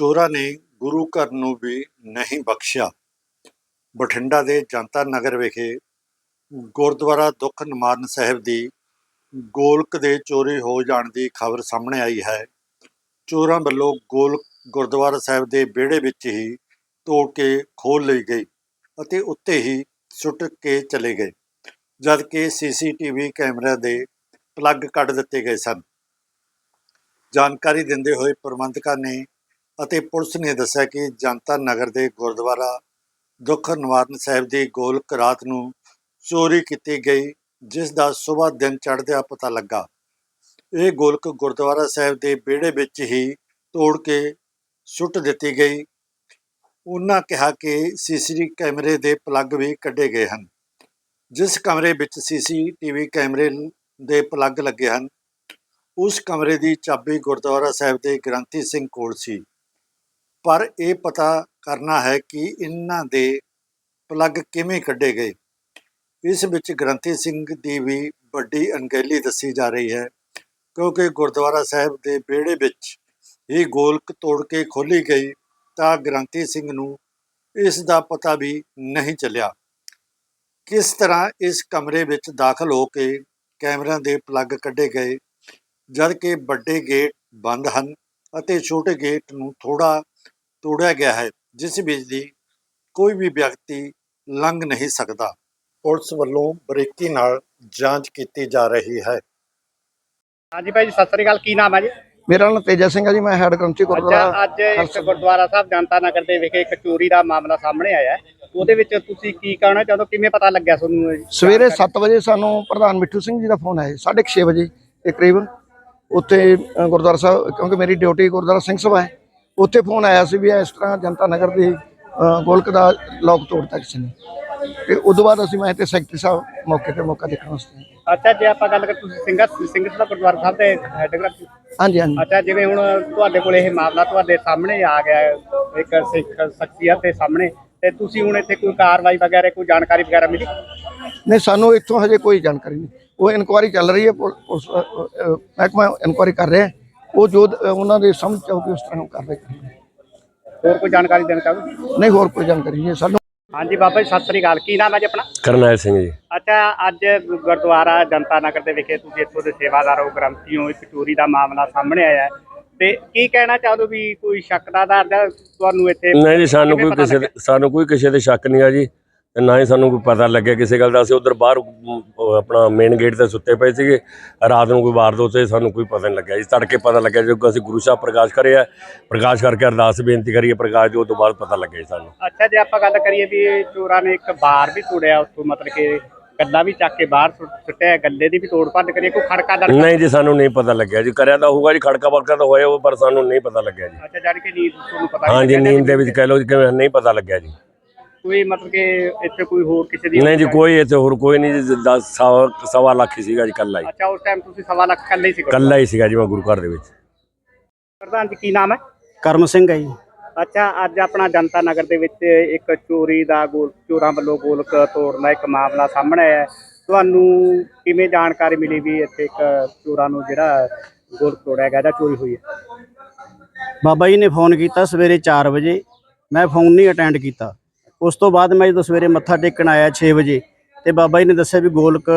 ਚੋਰਾਂ ਨੇ ਗੁਰੂ ਘਰ ਨੂੰ ਵੀ ਨਹੀਂ ਬਖਸ਼ਿਆ। ਬਠਿੰਡਾ ਦੇ ਜਨਤਾ ਨਗਰ ਵਿਖੇ ਗੁਰਦੁਆਰਾ ਦੁੱਖ ਨਿਵਾਰਨ ਸਾਹਿਬ ਦੀ ਗੋਲਕ ਦੇ ਚੋਰੀ ਹੋ ਜਾਣ ਦੀ ਖਬਰ ਸਾਹਮਣੇ ਆਈ ਹੈ। ਚੋਰਾਂ ਵੱਲੋਂ ਗੋਲਕ ਗੁਰਦੁਆਰਾ ਸਾਹਿਬ ਦੇ ਵਿਹੜੇ ਵਿੱਚ ਹੀ ਤੋੜ ਕੇ ਖੋਲ ਲਈ ਗਈ ਅਤੇ ਉੱਤੇ ਹੀ ਸੁੱਟ ਕੇ ਚਲੇ ਗਏ, ਜਦ ਕਿ ਸੀਸੀਟੀਵੀ ਕੈਮਰਾ ਦੇ ਪਲੱਗ ਕੱਢ ਦਿੱਤੇ ਗਏ ਸਨ। ਜਾਣਕਾਰੀ ਦਿੰਦੇ ਹੋਏ ਪ੍ਰਬੰਧਕਾਂ ਨੇ ਅਤੇ ਪੁਲਿਸ ਨੇ ਦੱਸਿਆ ਕਿ ਜਨਤਾ ਨਗਰ ਦੇ ਗੁਰਦੁਆਰਾ ਦੁੱਖ ਨਿਵਾਰਨ ਸਾਹਿਬ ਦੀ ਗੋਲਕ ਰਾਤ ਨੂੰ ਚੋਰੀ ਕੀਤੀ ਗਈ, ਜਿਸ ਦਾ ਸਵੇਰ ਦਿਨ ਚੜ੍ਹਦਿਆਂ ਪਤਾ ਲੱਗਾ। ਇਹ ਗੋਲਕ ਗੁਰਦੁਆਰਾ ਸਾਹਿਬ ਦੇ ਵਿਹੜੇ ਵਿੱਚ ਹੀ ਤੋੜ ਕੇ ਸੁੱਟ ਦਿੱਤੀ ਗਈ। ਉਹਨਾਂ ਕਿਹਾ ਕਿ ਸੀਸੀਟੀਵੀ ਕੈਮਰੇ ਦੇ ਪਲੱਗ ਵੀ ਕੱਢੇ ਗਏ ਹਨ। ਜਿਸ ਕਮਰੇ ਵਿੱਚ ਸੀਸੀਟੀਵੀ ਕੈਮਰੇ ਦੇ ਪਲੱਗ ਲੱਗੇ ਹਨ, ਉਸ ਕਮਰੇ ਦੀ ਚਾਬੀ ਗੁਰਦੁਆਰਾ ਸਾਹਿਬ ਦੇ ਗ੍ਰੰਥੀ ਸਿੰਘ ਕੋਲ ਸੀ। ਪਰ ਇਹ ਪਤਾ ਕਰਨਾ ਹੈ ਕਿ ਇਹਨਾਂ ਦੇ ਪਲੱਗ ਕਿਵੇਂ ਕੱਢੇ ਗਏ। ਇਸ ਵਿੱਚ ਗ੍ਰੰਥੀ ਸਿੰਘ ਦੀ ਵੀ ਵੱਡੀ ਅਣਗਹਿਲੀ ਦੱਸੀ ਜਾ ਰਹੀ ਹੈ, ਕਿਉਂਕਿ ਗੁਰਦੁਆਰਾ ਸਾਹਿਬ ਦੇ ਵਿਹੜੇ ਵਿੱਚ ਹੀ ਗੋਲਕ ਤੋੜ ਕੇ ਖੋਲੀ ਗਈ ਤਾਂ ਗ੍ਰੰਥੀ ਸਿੰਘ ਨੂੰ ਇਸ ਦਾ ਪਤਾ ਵੀ ਨਹੀਂ ਚੱਲਿਆ। ਕਿਸ ਤਰ੍ਹਾਂ ਇਸ ਕਮਰੇ ਵਿੱਚ ਦਾਖਲ ਹੋ ਕੇ ਕੈਮਰਿਆਂ ਦੇ ਪਲੱਗ ਕੱਢੇ ਗਏ ਜਦ ਕਿ ਵੱਡੇ ਗੇਟ ਬੰਦ ਹਨ ਅਤੇ ਛੋਟੇ ਗੇਟ ਨੂੰ ਥੋੜਾ ਤੋੜਿਆ ਗਿਆ ਹੈ ਜਿਸ ਵਿੱਚ ਦੀ ਕੋਈ ਵੀ ਵਿਅਕਤੀ ਲੰਘ ਨਹੀਂ ਸਕਦਾ। ਪੁਲਿਸ ਵੱਲੋਂ ਬਰੀਕੀ ਨਾਲ ਜਾਂਚ ਕੀਤੀ ਜਾ ਰਹੀ ਹੈ। ਹਾਂਜੀ ਭਾਈ ਜੀ ਸਤਿ ਸ੍ਰੀ ਅਕਾਲ। ਕੀ ਨਾਮ ਹੈ ਜੀ? ਮੇਰਾ ਨਾਮ ਤੇਜਾ ਸਿੰਘ ਹੈ ਜੀ ਮੈਂ ਹੈਡ ਅੱਛਾ ਗੁਰਦੁਆਰਾ ਅੱਜ ਇੱਕ ਗੁਰਦੁਆਰਾ ਸਾਹਿਬ ਜਨਤਾ ਨਗਰ ਦੇ ਵਿਖੇ ਇੱਕ ਚੋਰੀ ਦਾ ਮਾਮਲਾ ਸਾਹਮਣੇ ਆਇਆ ਉਹਦੇ ਵਿੱਚ ਤੁਸੀਂ ਕੀ ਕਹਿਣਾ ਚਾਹੁੰਦੇ ਹੋ ਕਿਵੇਂ ਪਤਾ ਲੱਗਿਆ ਤੁਹਾਨੂੰ? ਸਵੇਰੇ 7 ਵਜੇ ਸਾਨੂੰ ਪ੍ਰਧਾਨ ਮਿੱਠੂ ਸਿੰਘ ਜੀ ਦਾ ਫੋਨ ਆਇਆ 6:30 ਵਜੇ ਦੇ ਕਰੀਬਨ ਉੱਥੇ ਗੁਰਦੁਆਰਾ ਸਾਹਿਬ ਕਿਉਂਕਿ ਮੇਰੀ ਡਿਊਟੀ ਗੁਰਦੁਆਰਾ ਸਿੰਘ ਸਭਾ ਹੈ। ਉੱਥੇ ਫੋਨ ਆਇਆ ਸੀ ਵੀ ਇਸ ਤਰ੍ਹਾਂ ਜਨਤਾ ਨਗਰ ਦੀ ਗੋਲਕ ਦਾ ਲੋਕ ਤੋੜਤਾ ਕਿਸੇ ਨੇ। ਤੇ ਉਦੋਂ ਬਾਅਦ ਅਸੀਂ ਮੈਂ ਤੇ ਸੈਕਟਰੀ ਸਾਹਿਬ ਮੌਕੇ ਤੇ ਮੌਕਾ ਦੇਖਣ ਵਾਸਤੇ। ਅੱਛਾ ਜੇ ਆਪਾਂ ਗੱਲ ਕਰ ਤੁਸੀਂ ਸਿੰਘਾ ਸਿੰਘ ਦਾ ਗੁਰਦੁਆਰਾ ਸਾਹਿਬ ਦੇ ਹੈੱਡ ਗ੍ਰੰਥੀ ਹਾਂਜੀ ਹਾਂਜੀ। ਅੱਛਾ ਜਿਵੇਂ ਹੁਣ ਤੁਹਾਡੇ ਕੋਲ ਇਹ ਮਾਮਲਾ ਤੁਹਾਡੇ ਸਾਹਮਣੇ ਆ ਗਿਆ ਇੱਕ ਸਿੱਖ ਸ਼ਖਸੀਅਤ ਦੇ ਸਾਹਮਣੇ ਤੇ ਤੁਸੀਂ ਹੁਣ ਇੱਥੇ ਕੋਈ ਕਾਰਵਾਈ ਵਗੈਰਾ ਕੋਈ ਜਾਣਕਾਰੀ ਵਗੈਰਾ ਮਿਲੀ? ਨਹੀਂ ਸਾਨੂੰ ਇੱਥੋਂ ਹਜੇ ਕੋਈ ਜਾਣਕਾਰੀ ਨਹੀਂ। ਉਹ ਇਨਕੁਆਇਰੀ ਚੱਲ ਰਹੀ ਹੈ ਪੁਲ- ਪੁਲਿਸ ਮਹਿਕਮਾ ਇਨਕੁਆਇਰੀ ਕਰ ਰਿਹਾ ਹੈ। ਉਹ ਜੋ ਉਹਨਾਂ ਦੇ ਸਮਝ ਆਊਗੀ ਉਸ ਤਰ੍ਹਾਂ ਕਰਨਗੇ। ਹੋਰ ਕੋਈ ਜਾਣਕਾਰੀ ਦੇਣਾ ਚਾਹੋਗੇ? ਨਹੀਂ ਹੋਰ ਕੋਈ ਜਾਣਕਾਰੀ ਨਹੀਂ। ਸਾਨੂੰ ਹਾਂਜੀ ਬਾਬਾ ਜੀ ਸਤਿ ਸ੍ਰੀ ਅਕਾਲ। ਕੀ ਨਾਮ ਹੈ ਜੀ ਆਪਣਾ? ਕਰਨੈਲ ਸਿੰਘ ਜੀ। ਅੱਛਾ ਅੱਜ ਗੁਰਦੁਆਰਾ ਜਨਤਾ ਨਗਰ ਦੇ ਵਿਖੇ ਤੁਸੀਂ ਇੱਥੋਂ ਦੇ ਸੇਵਾਦਾਰ ਹੋ ਗ੍ਰੰਥੀ ਹੋ ਇੱਕ ਚੋਰੀ ਦਾ ਮਾਮਲਾ ਸਾਹਮਣੇ ਆਇਆ ਹੈ। ਤੇ ਕੀ ਕਹਿਣਾ ਚਾਹਦੇ ਹੋ ਵੀ ਕੋਈ ਸ਼ੱਕ ਦਾ ਆਧਾਰ ਜਾਂ ਤੁਹਾਨੂੰ ਇੱਥੇ ਨਹੀਂ ਜੀ ਸਾਨੂੰ ਕੋਈ ਕਿਸੇ? ਦੇ- ਸਾਨੂੰ ਕੋਈ ਕਿਸੇ ਦੇ ਸ਼ੱਕ ਨਹੀਂ ਆ ਜੀ। ਤੇ ਨਾ ਹੀ ਸਾਨੂੰ ਕੋਈ ਪਤਾ ਲੱਗਿਆ ਕਿਸੇ ਗੱਲ ਦਾ। ਅਸੀਂ ਉਧਰ ਬਾਹਰ ਅਮ, ਆਪਣਾ ਮੇਨ ਗੇਟ ਤੇ ਸੁੱਤੇ ਪਏ ਸੀਗੇ। ਰਾਤ ਨੂੰ ਕੋਈ ਵਾਰਦਾਤ ਹੋਈ ਸਾਨੂੰ ਕੋਈ ਪਤਾ ਨਹੀਂ ਲੱਗਿਆ ਜੀ। ਤੜਕੇ ਪਤਾ ਲੱਗਿਆ ਜਦੋਂ ਅਸੀਂ ਗੁਰੂ ਸਾਹਿਬ ਪ੍ਰਕਾਸ਼ ਕਰਿਆ ਪ੍ਰਕਾਸ਼ ਕਰਕੇ ਅਰਦਾਸ ਬੇਨਤੀ ਕਰੀਏ ਪ੍ਰਕਾਸ਼ ਜੋ ਤੋਂ ਬਾਅਦ ਪਤਾ ਲੱਗਿਆ ਜੀ ਸਾਨੂੰ। ਅੱਛਾ ਜੇ ਆਪਾਂ ਗੱਲ ਕਰੀਏ ਵੀ ਚੋਰਾਂ ਨੇ ਇੱਕ ਬਾਰ ਵੀ ਤੋੜਿਆ ਉੱਥੋਂ ਮਤਲਬ ਕਿ ਗੱਲਾ ਵੀ ਚੱਕ ਕੇ ਬਾਹਰ ਸੁੱਟ- ਸੁੱਟਿਆ ਗੱਲੇ ਦੀ ਵੀ ਤੋੜ ਭੰਨ ਕਰੀਏ ਕੋਈ ਖੜਕਾ ਦੜਕਾ ਨਹੀਂ ਜੀ ਸਾਨੂੰ ਨਹੀਂ ਪਤਾ ਲੱਗਿਆ ਜੀ। ਕਰਿਆ ਤਾਂ ਹੋਊਗਾ ਜੀ ਖੜਕਾ ਵੜਕਾ ਤਾਂ ਹੋਇਆ ਹੋਊ, ਪਰ ਸਾਨੂੰ ਨਹੀਂ ਪਤਾ ਲੱਗਿਆ ਜੀ। ਅੱਛਾ ਜਾਣੀ ਕਿ ਨੀਂਦ ਤੁਹਾਨੂੰ ਪਤਾ ਨਹੀਂ ਹਾਂਜੀ ਲੱਗਿਆ ਨੀਂਦ ਦੇ ਵਿੱਚ ਕਹਿ ਲਓ ਜੀ ਕਿ ਨਹੀਂ ਪਤਾ ਲੱਗਿਆ ਜੀ। ਕੋਈ ਮਤਲਬ ਕਿ ਇੱਥੇ ਕੋਈ ਹੋਰ ਕਿਸੇ ਦੀ ਨਹੀਂ ਜੀ ਕੋਈ ਇੱਥੇ ਹੋਰ ਕੋਈ ਨਹੀਂ ਜੀ 10 ਸਵਾ ਲੱਖ ਹੀ ਸੀਗਾ ਜੀ ਕੱਲਾ ਹੀ। ਅੱਛਾ ਉਸ ਟਾਈਮ ਤੁਸੀਂ ਸਵਾ ਲੱਖ ਕੱਲੇ ਹੀ ਸੀ ਕੋਲ। ਹੀ ਸੀਗਾ ਜੀ ਮੈਂ ਗੁਰੂ ਘਰ ਦੇ ਵਿੱਚ। ਪ੍ਰਧਾਨ ਜੀ ਕੀ ਨਾਮ ਹੈ? ਕਰਮ ਸਿੰਘ ਹੈ ਜੀ। ਅੱਛਾ ਅੱਜ ਆਪਣਾ ਜਨਤਾ ਨਗਰ ਦੇ ਵਿੱਚ ਇੱਕ ਚੋਰੀ ਦਾ ਗੋਲ ਚੋਰਾਂ ਵੱਲੋਂ ਗੋਲਕ ਤੋੜਨ ਦਾ ਇੱਕ ਮਾਮਲਾ ਸਾਹਮਣੇ ਆਇਆ ਹੈ। ਤੁਹਾਨੂੰ ਕਿਵੇਂ ਜਾਣਕਾਰੀ ਮਿਲੀ ਵੀ ਇੱਥੇ ਇੱਕ ਚੋਰਾਂ ਨੂੰ ਜਿਹੜਾ ਗੋਲਕ ਤੋੜਿਆ ਗਿਆ ਜਾਂ ਚੋਰੀ ਹੋਈ ਹੈ? ਬਾਬਾ ਜੀ ਨੇ ਫੋਨ ਕੀਤਾ ਸਵੇਰੇ 4 ਵਜੇ। ਮੈਂ ਫੋਨ ਨਹੀਂ ਅਟੈਂਡ ਕੀਤਾ। ਉਸ ਤੋਂ ਬਾਅਦ ਮੈਂ ਜਦੋਂ ਸਵੇਰੇ ਮੱਥਾ ਟੇਕਣ ਆਇਆ 6 ਵਜੇ, ਤੇ ਬਾਬਾ ਜੀ ਨੇ ਦੱਸਿਆ ਵੀ ਗੋਲਕ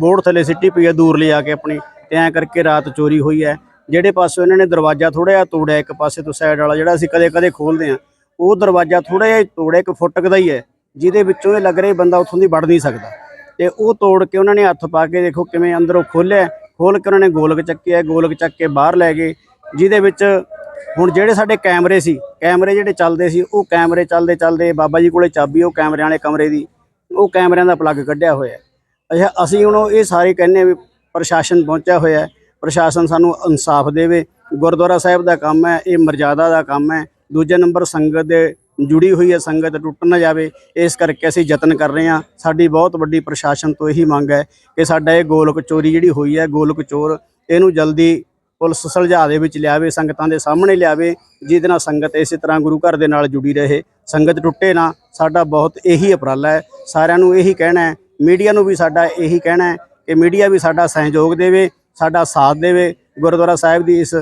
ਬੋਰਡ ਥੱਲੇ ਸਿੱਟੀ ਪਈ ਹੈ ਦੂਰ ਲਿਆ ਕੇ ਆਪਣੀ, ਤੇ ਐਂ ਕਰਕੇ ਰਾਤ ਚੋਰੀ ਹੋਈ ਹੈ ਜਿਹੜੇ ਪਾਸੋਂ ਇਹਨਾਂ ਨੇ ਦਰਵਾਜ਼ਾ ਥੋੜਾ ਜਿਹਾ ਤੋੜਿਆ, ਇੱਕ ਪਾਸੇ ਤੋਂ ਸਾਈਡ ਵਾਲਾ ਜਿਹੜਾ ਅਸੀਂ ਕਦੇ-ਕਦੇ ਖੋਲਦੇ ਆ, ਉਹ ਦਰਵਾਜ਼ਾ ਥੋੜਾ ਜਿਹਾ ਤੋੜਿਆ, ਇੱਕ ਫੁੱਟਕ ਦਾ ਹੀ ਹੈ ਜਿਹਦੇ ਵਿੱਚੋਂ ਇਹ ਲੱਗ ਰਿਹਾ ਬੰਦਾ ਉੱਥੋਂ ਦੀ ਵੜ ਨਹੀਂ ਸਕਦਾ। ਤੇ ਉਹ ਤੋੜ ਕੇ ਉਹਨਾਂ ਨੇ ਹੱਥ ਪਾ ਕੇ ਦੇਖੋ ਕਿਵੇਂ ਅੰਦਰੋਂ ਖੋਲਿਆ ਖੋਲ ਕੇ ਉਹਨਾਂ ਨੇ ਗੋਲਕ ਚੱਕਿਆ, ਗੋਲਕ ਚੱਕ ਕੇ ਬਾਹਰ ਲੈ ਗਏ, ਜਿਹਦੇ ਵਿੱਚ ਹੁਣ ਜਿਹੜੇ ਸਾਡੇ ਕੈਮਰੇ ਸੀ, ਕੈਮਰੇ ਜਿਹੜੇ ਚੱਲਦੇ ਸੀ, ਉਹ ਕੈਮਰੇ ਚੱਲਦੇ ਚੱਲਦੇ ਬਾਬਾ ਜੀ ਕੋਲੇ ਚਾਬੀ, ਉਹ ਕੈਮਰਿਆਂ ਵਾਲੇ ਕਮਰੇ ਦੀ, ਉਹ ਕੈਮਰਿਆਂ ਦਾ ਪਲੱਗ ਕੱਢਿਆ ਹੋਇਆ ਅੱਛਾ, ਅਸੀਂ ਹੁਣ ਉਹ ਇਹ ਸਾਰੇ ਕਹਿੰਦੇ ਵੀ ਪ੍ਰਸ਼ਾਸਨ ਪਹੁੰਚਿਆ ਹੋਇਆ ਪ੍ਰਸ਼ਾਸਨ ਸਾਨੂੰ ਇਨਸਾਫ ਦੇਵੇ, ਗੁਰਦੁਆਰਾ ਸਾਹਿਬ ਦਾ ਕੰਮ ਹੈ, ਇਹ ਮਰਜ਼ਾਦਾ ਦਾ ਕੰਮ ਹੈ, ਦੂਜੇ ਨੰਬਰ ਸੰਗਤ ਦੇ ਜੁੜੀ ਹੋਈ ਹੈ, ਸੰਗਤ ਟੁੱਟ ਨਾ ਜਾਵੇ, ਇਸ ਕਰਕੇ ਅਸੀਂ ਯਤਨ ਕਰ ਰਹੇ ਹਾਂ। ਸਾਡੀ ਬਹੁਤ ਵੱਡੀ ਪ੍ਰਸ਼ਾਸਨ ਤੋਂ ਇਹੀ ਮੰਗ ਹੈ ਕਿ ਸਾਡਾ ਇਹ ਗੋਲਕ ਚੋਰੀ ਜਿਹੜੀ ਹੋਈ ਹੈ, ਗੋਲਕ ਚੋਰ, ਇਹਨੂੰ ਜਲਦੀ ਪੁਲਿਸ ਸੁਲਝਾ ਦੇ ਵਿੱਚ ਲਿਆਵੇ, ਸੰਗਤਾਂ ਦੇ ਸਾਹਮਣੇ ਲਿਆਵੇ, ਜਿਹਦੇ ਨਾਲ ਸੰਗਤ ਇਸੇ ਤਰ੍ਹਾਂ ਗੁਰੂ ਘਰ ਦੇ ਨਾਲ ਜੁੜੀ ਰਹੇ। ਸੰਗਤ ਟੁੱਟੇ ਨਾ, ਸਾਡਾ ਬਹੁਤ ਇਹੀ ਉਪਰਾਲਾ ਹੈ। ਸਾਰਿਆਂ ਨੂੰ ਇਹੀ ਕਹਿਣਾ ਹੈ, ਮੀਡੀਆ ਨੂੰ ਵੀ ਸਾਡਾ ਇਹੀ ਕਹਿਣਾ ਹੈ ਕਿ ਮੀਡੀਆ ਵੀ ਸਾਡਾ ਸਹਿਯੋਗ ਦੇਵੇ, ਸਾਡਾ ਸਾਥ ਦੇਵੇ। ਗੁਰਦੁਆਰਾ ਸਾਹਿਬ ਦੀ ਇਸ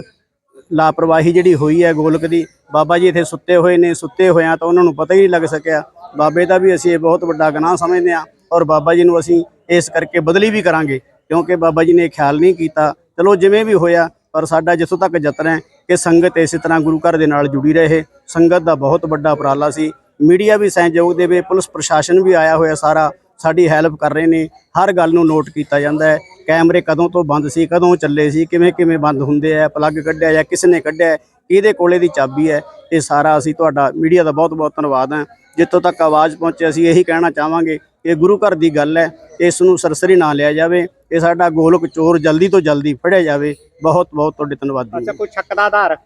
ਲਾਪਰਵਾਹੀ ਜਿਹੜੀ ਹੋਈ ਹੈ ਗੋਲਕ ਦੀ, ਬਾਬਾ ਜੀ ਇੱਥੇ ਸੁੱਤੇ ਹੋਏ ਨੇ, ਸੁੱਤੇ ਹੋਇਆਂ ਤਾਂ ਉਹਨਾਂ ਨੂੰ ਪਤਾ ਹੀ ਨਹੀਂ ਲੱਗ ਸਕਿਆ। ਬਾਬੇ ਦਾ ਵੀ ਅਸੀਂ ਇਹ ਬਹੁਤ ਵੱਡਾ ਗੁਨਾਹ ਸਮਝਦੇ ਹਾਂ ਔਰ ਬਾਬਾ ਜੀ ਨੂੰ ਅਸੀਂ ਇਸ ਕਰਕੇ ਬਦਲੀ ਵੀ ਕਰਾਂਗੇ, ਕਿਉਂਕਿ ਬਾਬਾ ਜੀ ਨੇ ਇਹ ਖਿਆਲ ਨਹੀਂ ਕੀਤਾ। ਚਲੋ ਜਿਵੇਂ ਵੀ ਹੋਇਆ ਪਰ ਸਾਡਾ ਜਿੱਥੋਂ ਤੱਕ ਯਤਨ ਹੈ ਕਿ ਸੰਗਤ ਇਸੇ ਤਰ੍ਹਾਂ ਗੁਰੂ ਘਰ ਦੇ ਨਾਲ ਜੁੜੀ ਰਹੇ। ਸੰਗਤ ਦਾ ਬਹੁਤ ਵੱਡਾ ਉਪਰਾਲਾ ਸੀ। ਮੀਡੀਆ ਵੀ ਸਹਿਯੋਗ ਦੇਵੇ, ਪੁਲਿਸ ਪ੍ਰਸ਼ਾਸਨ ਵੀ ਆਇਆ ਹੋਇਆ ਸਾਰਾ, ਸਾਡੀ ਹੈਲਪ ਕਰ ਰਹੇ ਨੇ। ਹਰ ਗੱਲ ਨੂੰ ਨੋਟ ਕੀਤਾ ਜਾਂਦਾ ਹੈ। ਕੈਮਰੇ ਕਦੋਂ ਤੋਂ ਬੰਦ ਸੀ, ਕਦੋਂ ਚੱਲੇ ਸੀ, ਕਿਵੇਂ ਕਿਵੇਂ ਬੰਦ ਹੁੰਦੇ ਆ, ਪਲੱਗ ਕੱਢਿਆ ਜਾਂ ਕਿਸ ਨੇ ਕੱਢਿਆ, ਕਿਹਦੇ ਕੋਲੇ ਦੀ ਚਾਬੀ ਹੈ, ਇਹ ਸਾਰਾ ਅਸੀਂ ਤੁਹਾਡਾ ਮੀਡੀਆ ਦਾ ਬਹੁਤ ਬਹੁਤ ਧੰਨਵਾਦ ਹਾਂ। ਜਿੱਥੋਂ ਤੱਕ ਆਵਾਜ਼ ਪਹੁੰਚੇ ਅਸੀਂ ਇਹੀ ਕਹਿਣਾ ਚਾਹਾਂਗੇ ਕਿ ਗੁਰੂ ਘਰ ਦੀ ਗੱਲ ਹੈ ਇਸ ਨੂੰ ਸਰਸਰੀ ਨਾ ਲਿਆ ਜਾਵੇ ਇਹ ਸਾਡਾ ਗੋਲਕ ਚੋਰ ਜਲਦੀ ਤੋਂ ਜਲਦੀ ਫੜਿਆ ਜਾਵੇ। ਬਹੁਤ ਬਹੁਤ ਤੁਹਾਡੇ ਧੰਨਵਾਦੀ ਅੱਛਾ। ਕੋਈ ਸ਼ੱਕ ਦਾ ਆਧਾਰ?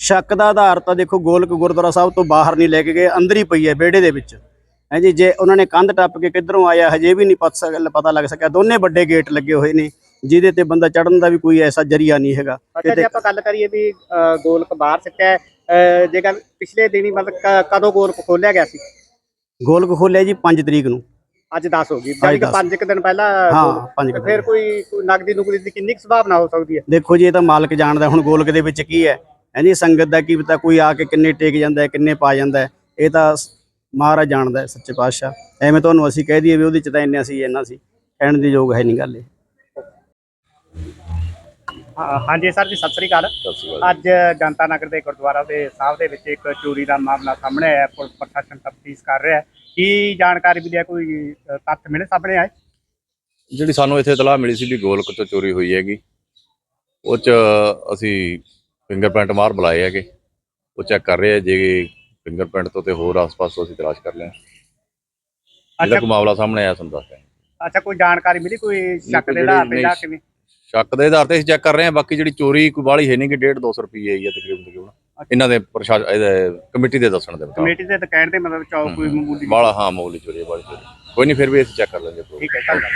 ਸ਼ੱਕ ਦਾ ਆਧਾਰ ਤਾਂ ਦੇਖੋ ਗੋਲਕ ਗੁਰਦੁਆਰਾ ਸਾਹਿਬ ਤੋਂ ਬਾਹਰ ਨਹੀਂ ਲੈ ਕੇ ਗਏ ਅੰਦਰ ਹੀ ਪਈ ਹੈ ਵਿਹੜੇ ਦੇ ਵਿੱਚ। ਹੈ ਜੀ ਜੇ ਉਹਨਾਂ ਨੇ ਕੰਧ ਟੱਪ ਕੇ ਕਿੱਧਰੋਂ ਆਇਆ ਹਜੇ ਵੀ ਨਹੀਂ ਪਤ ਪਤਾ ਲੱਗ ਸਕਿਆ ਦੋਨੇ ਵੱਡੇ ਗੇਟ ਲੱਗੇ ਹੋਏ ਨੇ ਜਿਹਦੇ ਤੇ ਬੰਦਾ ਚੜਨ ਦਾ ਵੀ ਕੋਈ ਐਸਾ ਜਰੀਆ ਨਹੀਂ ਹੈਗਾ। ਅੱਛਾ ਜੇ ਆਪਾਂ ਗੱਲ ਕਰੀਏ ਵੀ ਗੋਲਕ ਬਾਹਰ ਸਿੱਟਿਆ ਹੈ, ਅ, ਜੇ ਗੱਲ ਪਿਛਲੇ ਦਿਨੀ ਮਤਲਬ ਕ- ਕਦੋਂ ਗੋਲਕ ਖੋਲਿਆ ਗਿਆ ਸੀ? ਗੋਲਕ ਖੋਲਿਆ ਜੀ 5 ਤਰੀਕ ਨੂੰ। ਅੱਜ 10 ਹੋ ਗਈ। ਜਾਨੀ ਕਿ ਦਸ। 5 ਕੁ ਦਿਨ ਪਹਿਲਾਂ ਹਾਂ ਗੋਲਕ- 5 ਤੇ ਫਿਰ ਕੋਈ ਕੋਈ ਨਗਦੀ ਨੁਕਦੀ ਦੀ ਕਿੰਨੀ ਕੁ ਸੰਭਾਵਨਾ ਹੋ ਸਕਦੀ ਹੈ? ਦੇਖੋ ਜੀ ਇਹ ਤਾਂ ਮਾਲਕ ਜਾਣਦਾ ਹੁਣ ਗੋਲਕ ਦੇ ਵਿੱਚ ਕੀ ਹੈ? ਹਾਂਜੀ ਸੰਗਤ ਦਾ ਕੀ ਪਤਾ ਕੋਈ ਆ ਕੇ ਕਿੰਨੇ ਟੇਕ ਜਾਂਦਾ ਹੈ ਕਿੰਨੇ ਪਾ ਜਾਂਦਾ ਹੈ। ਇਹ ਤਾਂ ਸ- ਮਹਾਰਾਜ ਜਾਣਦਾ ਹੈ ਸੱਚੇ ਪਾਤਸ਼ਾਹ। ਐਵੇਂ ਤੁਹਾਨੂੰ ਅਸੀਂ ਕਹਿ ਦਈਏ ਵੀ ਉਹਦੇ ਚ ਤਾਂ ਇੰਨਾ ਸੀ ਇੰਨਾ ਸੀ। ਕਹਿਣ ਦੀ ਯੋਗ ਹੈ ਨਹੀਂ ਗੱਲ ਇਹ। ਹਾਂ- ਹਾਂਜੀ ਸਰ ਜੀ ਸਤਿ ਸ੍ਰੀ ਅਕਾਲ। ਅੱਜ ਜਨਤਾ ਨਗਰ ਦੇ ਗੁਰਦੁਆਰਾ ਦੇ ਸਾਹਿਬ ਦੇ ਵਿੱਚ ਇੱਕ ਚੋਰੀ ਦਾ ਮਾਮਲਾ ਸਾਹਮਣੇ ਆਇਆ ਪੁਲਿਸ ਪ੍ਰਸ਼ਾਸਨ ਤਫਤੀਸ਼ ਕਰ ਰਿਹਾ ਹੈ। ਕੀ ਜਾਣਕਾਰੀ ਮਿਲੀ ਹੈ? ਕੋਈ ਅ, ਤੱਥ ਮਿਲੇ ਸਾਹਮਣੇ ਆਏ? ਜਿਹੜੀ ਸਾਨੂੰ ਇੱਥੇ ਇਤਲਾਹ ਮਿਲੀ ਸੀ ਵੀ ਗੋਲਕ ਤੋਂ ਚੋਰੀ ਹੋਈ ਹੈਗੀ ਉਹ ਚ ਅਸੀਂ ਫਿੰਗਰਪ੍ਰਿੰਟ ਮਾਰ ਬੁਲਾਏ ਹੈਗੇ। ਉਹ ਚੈੱਕ ਕਰ ਰਹੇ ਆ ਜੇ ਫਿੰਗਰਪ੍ਰਿੰਟ ਤੋਂ ਤੇ ਹੋਰ ਆਸ-ਪਾਸ ਤੋਂ ਅਸੀਂ ਤਲਾਸ਼ ਕਰ ਲਿਆ ਜਿਹੜਾ ਅੱਛਾ। ਕੋਈ ਮਾਮਲਾ ਸਾਹਮਣੇ ਆਇਆ ਦੱਸ ਰਿਹਾ ਅੱਛਾ ਕੋਈ ਜਾਣਕਾਰੀ ਮਿਲੀ? ਕੋਈ ਸ਼ੱਕ ਕੋਈ ਦੇ ਆਧਾਰ ਤੇ ਜਿਹੜੀ ਜਾਂ ਨਹੀਂ- ਕਿਵੇਂ? ਸ਼ੱਕ ਦੇ ਆਧਾਰ ਤੇ ਅਸੀਂ ਚੈੱਕ ਕਰ ਰਹੇ ਹਾਂ ਬਾਕੀ ਜਿਹੜੀ ਚੋਰੀ ਕੋਈ ਬਾਹਲੀ ਹੈ ਨਹੀਂ ਕਿ 1.5 200 ਰੁਪਏ ਆਈ ਹੈ ਤਕਰੀਬਨ ਤਕਰੀਬਨ। ਇਹਨਾਂ ਦੇ ਪ੍ਰਸ਼ਾਸਨ ਕਮੇਟੀ ਦੇ ਦੱਸਣ ਦੇ ਮੁਤਾਬਕ। ਕਮੇਟੀ ਦੇ ਤਾਂ ਕਹਿਣ ਤੇ ਮਤਲਬ ਚੌਕ ਕੋਈ ਮਾਮੂਲੀ ਬਾਲਾ ਹਾਂ ਮਾਮੂਲੀ ਚੋਰੀ ਹੈ ਬਾਹਲੀ ਚੋਰੀ। ਕੋਈ ਨਹੀਂ ਫਿਰ ਵੀ ਅਸੀਂ ਚੈੱਕ ਕਰ ਲਾਂਗੇ ਠੀਕ ਹੈ ਧੰਨਵਾਦ।